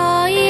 내가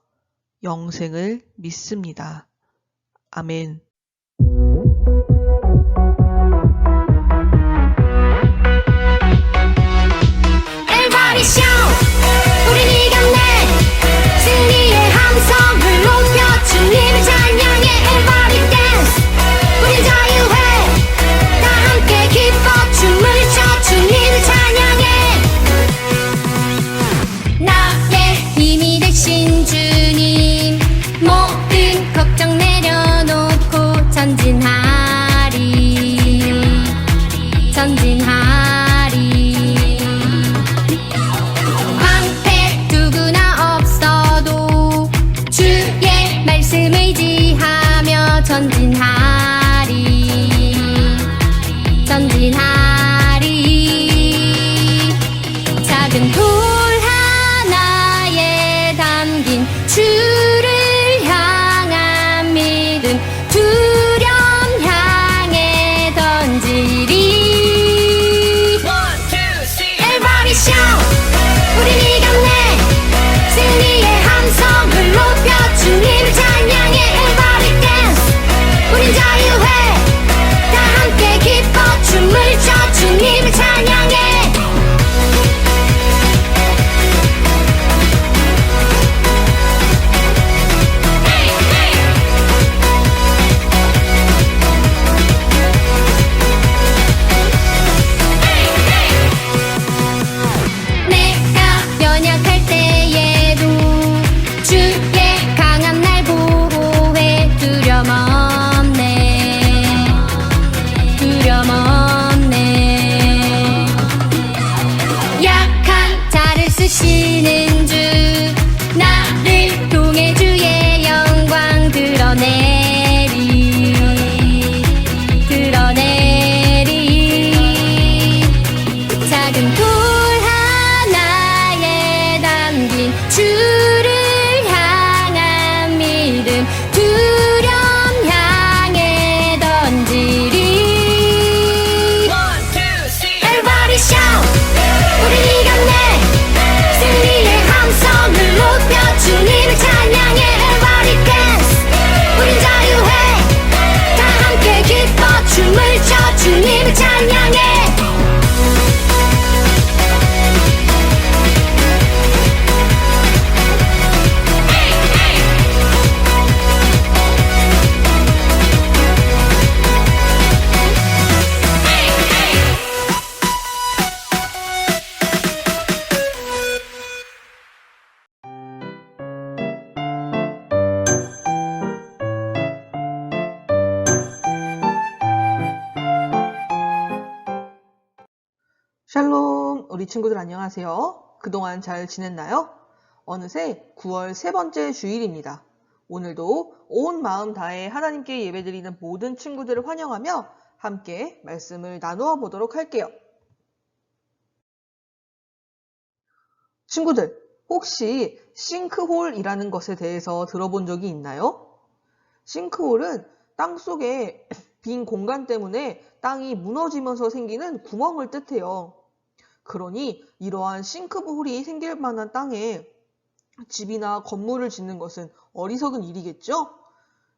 영생을 믿습니다. 아멘. 우린 이겼네 승리의 함성 우리 이겼네 승리의 함성을 높여 주님을 찬양해 우린 자유해 다 함께 기뻐 춤을 춰 주님을 찬양해. 우리 친구들 안녕하세요. 그동안 잘 지냈나요? 어느새 9월 세 번째 주일입니다. 오늘도 온 마음 다해 하나님께 예배드리는 모든 친구들을 환영하며 함께 말씀을 나누어 보도록 할게요. 친구들, 혹시 싱크홀이라는 것에 대해서 들어본 적이 있나요? 싱크홀은 땅 속에 빈 공간 때문에 땅이 무너지면서 생기는 구멍을 뜻해요. 그러니 이러한 싱크홀이 생길 만한 땅에 집이나 건물을 짓는 것은 어리석은 일이겠죠?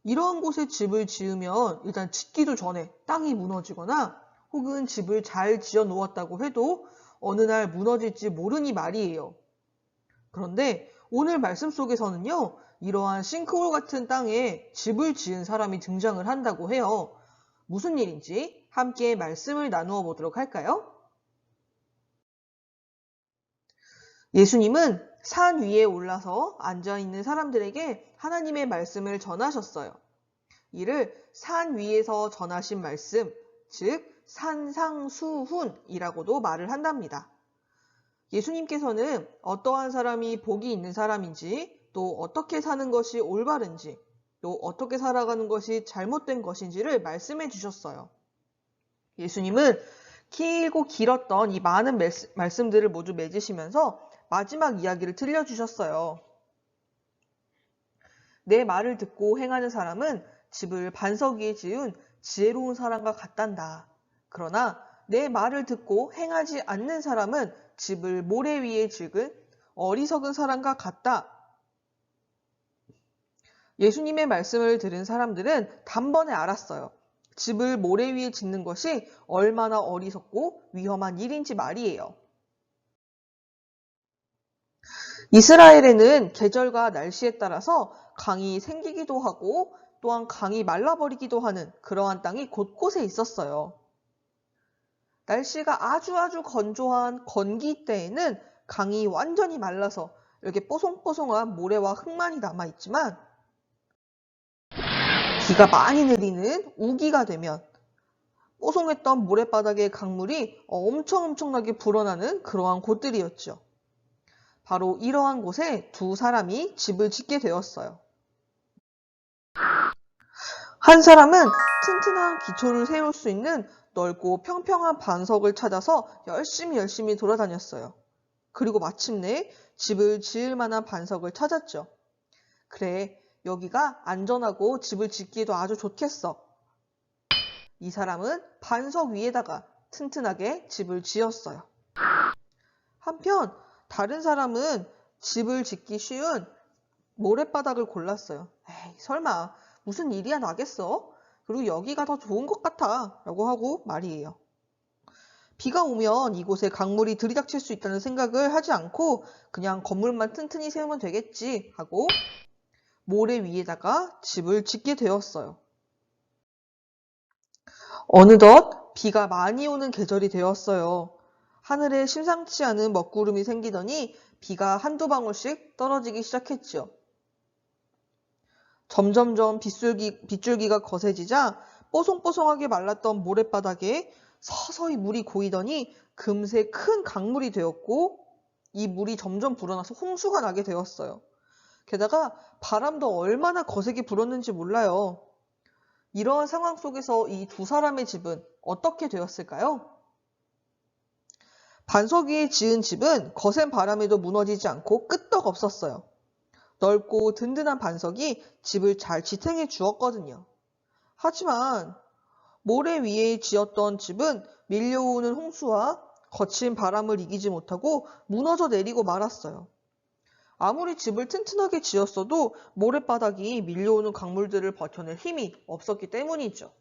이러한 곳에 집을 지으면 일단 짓기도 전에 땅이 무너지거나 혹은 집을 잘 지어 놓았다고 해도 어느 날 무너질지 모르니 말이에요. 그런데 오늘 말씀 속에서는요, 이러한 싱크홀 같은 땅에 집을 지은 사람이 등장을 한다고 해요. 무슨 일인지 함께 말씀을 나누어 보도록 할까요? 예수님은 산 위에 올라서 앉아 있는 사람들에게 하나님의 말씀을 전하셨어요. 이를 산 위에서 전하신 말씀, 즉 산상수훈이라고도 말을 한답니다. 예수님께서는 어떠한 사람이 복이 있는 사람인지, 또 어떻게 사는 것이 올바른지, 또 어떻게 살아가는 것이 잘못된 것인지를 말씀해 주셨어요. 예수님은 길고 길었던 이 많은 말씀들을 모두 맺으시면서 마지막 이야기를 들려주셨어요. 내 말을 듣고 행하는 사람은 집을 반석 위에 지은 지혜로운 사람과 같단다. 그러나 내 말을 듣고 행하지 않는 사람은 집을 모래 위에 지은 어리석은 사람과 같다. 예수님의 말씀을 들은 사람들은 단번에 알았어요. 집을 모래 위에 짓는 것이 얼마나 어리석고 위험한 일인지 말이에요. 이스라엘에는 계절과 날씨에 따라서 강이 생기기도 하고 또한 강이 말라버리기도 하는 그러한 땅이 곳곳에 있었어요. 날씨가 아주 아주 건조한 건기 때에는 강이 완전히 말라서 이렇게 뽀송뽀송한 모래와 흙만이 남아있지만 비가 많이 내리는 우기가 되면 뽀송했던 모래바닥의 강물이 엄청 엄청나게 불어나는 그러한 곳들이었죠. 바로 이러한 곳에 두 사람이 집을 짓게 되었어요. 한 사람은 튼튼한 기초를 세울 수 있는 넓고 평평한 반석을 찾아서 열심히 열심히 돌아다녔어요. 그리고 마침내 집을 지을 만한 반석을 찾았죠. 그래, 여기가 안전하고 집을 짓기에도 아주 좋겠어. 이 사람은 반석 위에다가 튼튼하게 집을 지었어요. 한편 다른 사람은 집을 짓기 쉬운 모래바닥을 골랐어요. 에이, 설마 무슨 일이야 나겠어? 그리고 여기가 더 좋은 것 같아 라고 하고 말이에요. 비가 오면 이곳에 강물이 들이닥칠 수 있다는 생각을 하지 않고 그냥 건물만 튼튼히 세우면 되겠지 하고 모래 위에다가 집을 짓게 되었어요. 어느덧 비가 많이 오는 계절이 되었어요. 하늘에 심상치 않은 먹구름이 생기더니 비가 한두 방울씩 떨어지기 시작했지요. 점점점 빗줄기, 빗줄기가 거세지자 뽀송뽀송하게 말랐던 모래바닥에 서서히 물이 고이더니 금세 큰 강물이 되었고 이 물이 점점 불어나서 홍수가 나게 되었어요. 게다가 바람도 얼마나 거세게 불었는지 몰라요. 이러한 상황 속에서 이 두 사람의 집은 어떻게 되었을까요? 반석 위에 지은 집은 거센 바람에도 무너지지 않고 끄떡 없었어요. 넓고 든든한 반석이 집을 잘 지탱해 주었거든요. 하지만 모래 위에 지었던 집은 밀려오는 홍수와 거친 바람을 이기지 못하고 무너져 내리고 말았어요. 아무리 집을 튼튼하게 지었어도 모래바닥이 밀려오는 강물들을 버텨낼 힘이 없었기 때문이죠.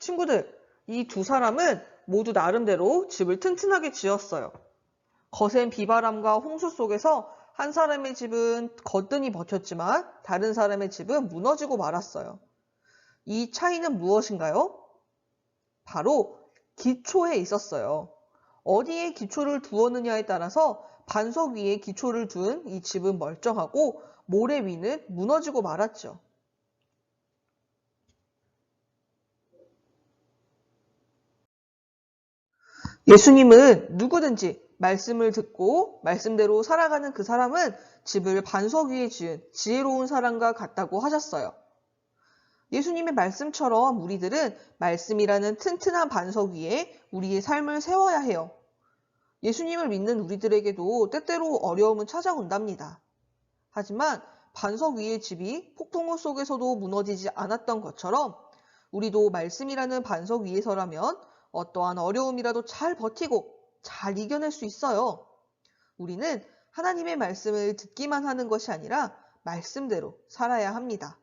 친구들, 이 두 사람은 모두 나름대로 집을 튼튼하게 지었어요. 거센 비바람과 홍수 속에서 한 사람의 집은 거뜬히 버텼지만 다른 사람의 집은 무너지고 말았어요. 이 차이는 무엇인가요? 바로 기초에 있었어요. 어디에 기초를 두었느냐에 따라서 반석 위에 기초를 둔 이 집은 멀쩡하고 모래 위는 무너지고 말았죠. 예수님은 누구든지 말씀을 듣고 말씀대로 살아가는 그 사람은 집을 반석 위에 지은 지혜로운 사람과 같다고 하셨어요. 예수님의 말씀처럼 우리들은 말씀이라는 튼튼한 반석 위에 우리의 삶을 세워야 해요. 예수님을 믿는 우리들에게도 때때로 어려움은 찾아온답니다. 하지만 반석 위의 집이 폭풍우 속에서도 무너지지 않았던 것처럼 우리도 말씀이라는 반석 위에서라면 어떠한 어려움이라도 잘 버티고 잘 이겨낼 수 있어요. 우리는 하나님의 말씀을 듣기만 하는 것이 아니라 말씀대로 살아야 합니다.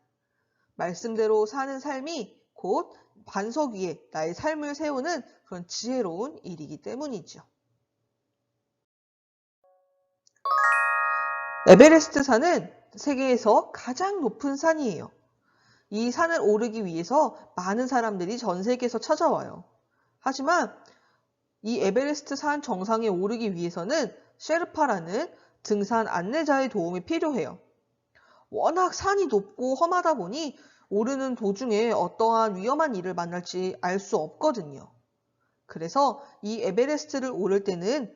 말씀대로 사는 삶이 곧 반석 위에 나의 삶을 세우는 그런 지혜로운 일이기 때문이죠. 에베레스트 산은 세계에서 가장 높은 산이에요. 이 산을 오르기 위해서 많은 사람들이 전 세계에서 찾아와요. 하지만 이 에베레스트 산 정상에 오르기 위해서는 셰르파라는 등산 안내자의 도움이 필요해요. 워낙 산이 높고 험하다 보니 오르는 도중에 어떠한 위험한 일을 만날지 알 수 없거든요. 그래서 이 에베레스트를 오를 때는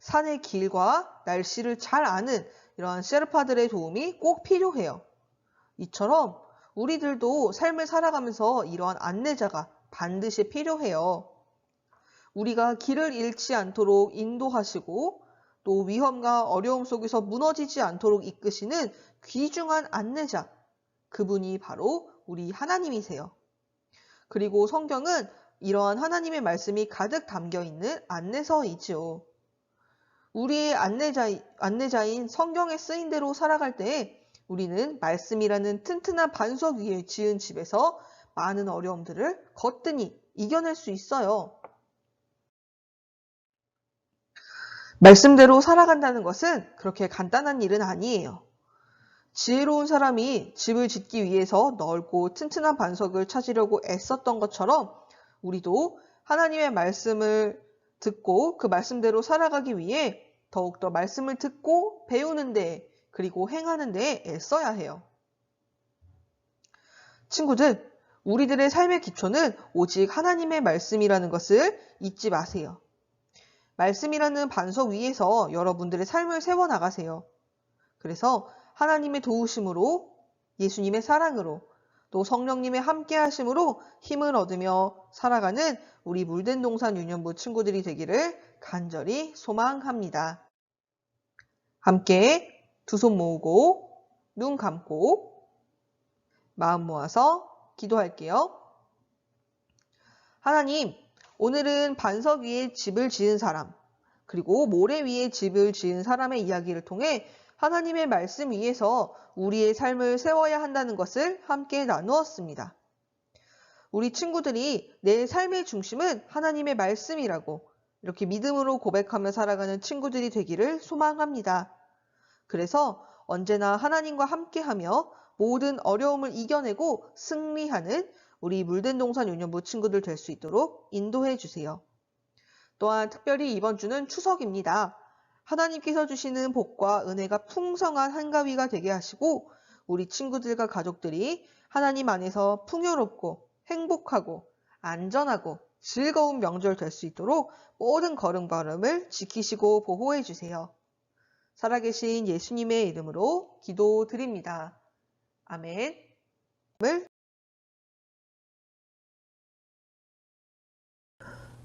산의 길과 날씨를 잘 아는 이러한 셰르파들의 도움이 꼭 필요해요. 이처럼 우리들도 삶을 살아가면서 이러한 안내자가 반드시 필요해요. 우리가 길을 잃지 않도록 인도하시고 또 위험과 어려움 속에서 무너지지 않도록 이끄시는 귀중한 안내자, 그분이 바로 우리 하나님이세요. 그리고 성경은 이러한 하나님의 말씀이 가득 담겨 있는 안내서이지요. 우리의 안내자, 안내자인 성경에 쓰인 대로 살아갈 때 우리는 말씀이라는 튼튼한 반석 위에 지은 집에서 많은 어려움들을 거뜬히 이겨낼 수 있어요. 말씀대로 살아간다는 것은 그렇게 간단한 일은 아니에요. 지혜로운 사람이 집을 짓기 위해서 넓고 튼튼한 반석을 찾으려고 애썼던 것처럼 우리도 하나님의 말씀을 듣고 그 말씀대로 살아가기 위해 더욱더 말씀을 듣고 배우는데 그리고 행하는데 애써야 해요. 친구들, 우리들의 삶의 기초는 오직 하나님의 말씀이라는 것을 잊지 마세요. 말씀이라는 반석 위에서 여러분들의 삶을 세워나가세요. 그래서 하나님의 도우심으로 예수님의 사랑으로 또 성령님의 함께 하심으로 힘을 얻으며 살아가는 우리 물된 동산 유년부 친구들이 되기를 간절히 소망합니다. 함께 두 손 모으고 눈 감고 마음 모아서 기도할게요. 하나님, 오늘은 반석 위에 집을 지은 사람, 그리고 모래 위에 집을 지은 사람의 이야기를 통해 하나님의 말씀 위에서 우리의 삶을 세워야 한다는 것을 함께 나누었습니다. 우리 친구들이 내 삶의 중심은 하나님의 말씀이라고 이렇게 믿음으로 고백하며 살아가는 친구들이 되기를 소망합니다. 그래서 언제나 하나님과 함께하며 모든 어려움을 이겨내고 승리하는 우리 물된 동산 유년부 친구들 될 수 있도록 인도해 주세요. 또한 특별히 이번 주는 추석입니다. 하나님께서 주시는 복과 은혜가 풍성한 한가위가 되게 하시고 우리 친구들과 가족들이 하나님 안에서 풍요롭고 행복하고 안전하고 즐거운 명절 될 수 있도록 모든 걸음걸음을 지키시고 보호해 주세요. 살아계신 예수님의 이름으로 기도드립니다. 아멘.